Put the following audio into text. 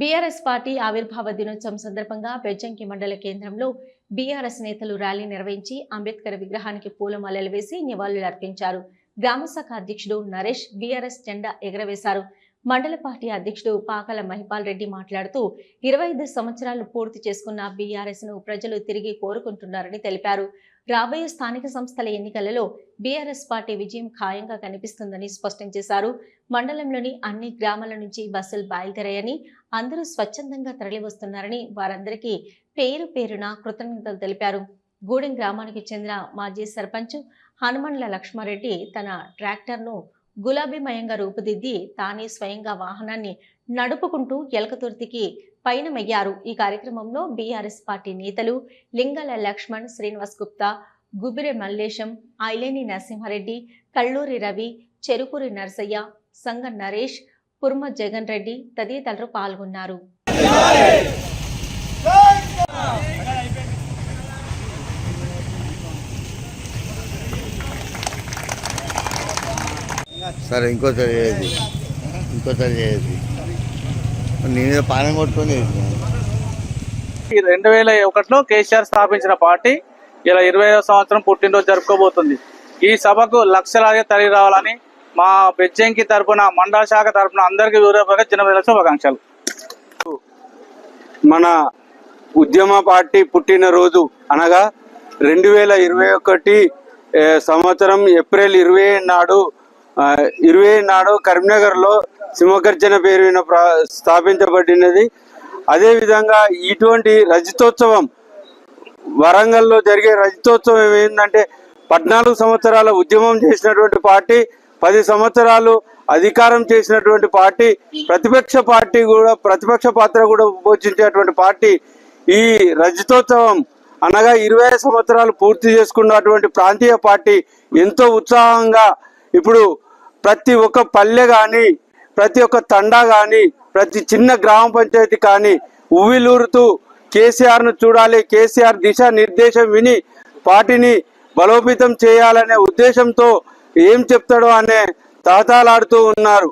BRS party ఆవిర్భావ దినోత్సవం సందర్భంగా బెజ్జంకి మండల కేంద్రంలో బీఆర్ఎస్ నేతలు ర్యాలీ నిర్వహించి అంబేద్కర్ విగ్రహానికి పూలమాలలు వేసి నివాళులర్పించారు. గ్రామ శాఖ అధ్యక్షుడు నరేష్ బీఆర్ఎస్ జెండా ఎగరవేశారు. మండల పార్టీ అధ్యక్షుడు పాకల మహిపాల్ రెడ్డి మాట్లాడుతూ ఇరవై ఐదు సంవత్సరాలు పూర్తి చేసుకున్న బీఆర్ఎస్ను ప్రజలు తిరిగి కోరుకుంటున్నారని తెలిపారు. రాబోయే స్థానిక సంస్థల ఎన్నికలలో బీఆర్ఎస్ పార్టీ విజయం ఖాయంగా కనిపిస్తుందని స్పష్టం చేశారు. మండలంలోని అన్ని గ్రామాల నుంచి బస్సులు బయలుదేరాయని అందరూ స్వచ్ఛందంగా తరలివస్తున్నారని వారందరికీ పేరు పేరున కృతజ్ఞతలు తెలిపారు. గూడెం గ్రామానికి చెందిన మాజీ సర్పంచ్ హనుమండ్ల లక్ష్మారెడ్డి తన ట్రాక్టర్ను గులాబీమయంగా రూపుదిద్ది తానే స్వయంగా వాహనాన్ని నడుపుకుంటూ ఎలకతుర్తికి పయనమయ్యారు. ఈ కార్యక్రమంలో బీఆర్ఎస్ పార్టీ నేతలు లింగల లక్ష్మణ్ శ్రీనివాస్ గుప్తా గుబిరె మల్లేశం ఐలేని నరసింహారెడ్డి కళ్ళూరి రవి చెరుకూరి నరసయ్య సంగ నరేష్ పుర్మ జగన్ రెడ్డి తదితరులు పాల్గొన్నారు. సరే ఇంకోసారి చేయదు ఇంకోసారి చేయదు నేను పానం కొట్టుకొని రెండు వేల ఒకటిలో కేసీఆర్ స్థాపించిన పార్టీ ఇలా ఇరవై సంవత్సరం పుట్టినరోజు జరుపుకోబోతుంది. ఈ సభకు లక్షలాది తరలి రావాలని మా బెజ్జంకి తరపున మండల శాఖ తరపున అందరికీ వివరపూర్వక జన్మదిన శుభాకాంక్షలు. మన ఉద్యమ పార్టీ పుట్టినరోజు అనగా రెండు వేల ఇరవై ఒకటి సంవత్సరం ఏప్రిల్ ఇరవై నాడు ఇరవై నాడు కరీంనగర్లో సింహగర్జన పేరున ప్ర- స్థాపించబడినది. అదేవిధంగా ఇటువంటి రజతోత్సవం వరంగల్లో జరిగే రజతోత్సవం ఏంటంటే పద్నాలుగు సంవత్సరాల ఉద్యమం చేసినటువంటి పార్టీ పది సంవత్సరాలు అధికారం చేసినటువంటి పార్టీ ప్రతిపక్ష పార్టీ కూడా ప్రతిపక్ష పాత్ర కూడా పోషించేటువంటి పార్టీ ఈ రజతోత్సవం. అనగా ఇరవై సంవత్సరాలు పూర్తి చేసుకున్నటువంటి ప్రాంతీయ పార్టీ ఎంతో ఉత్సాహంగా ఇప్పుడు ప్రతి ఒక్క పల్లె కానీ ప్రతి ఒక్క తండా కానీ ప్రతి చిన్న గ్రామ పంచాయతీ కానీ ఉవ్విలూరుతూ కేసీఆర్ను చూడాలి కేసీఆర్ దిశ నిర్దేశం విని పార్టీని బలోపేతం చేయాలనే ఉద్దేశంతో ఏం చెప్తాడో అనే తాతాలాడుతూ ఉన్నారు.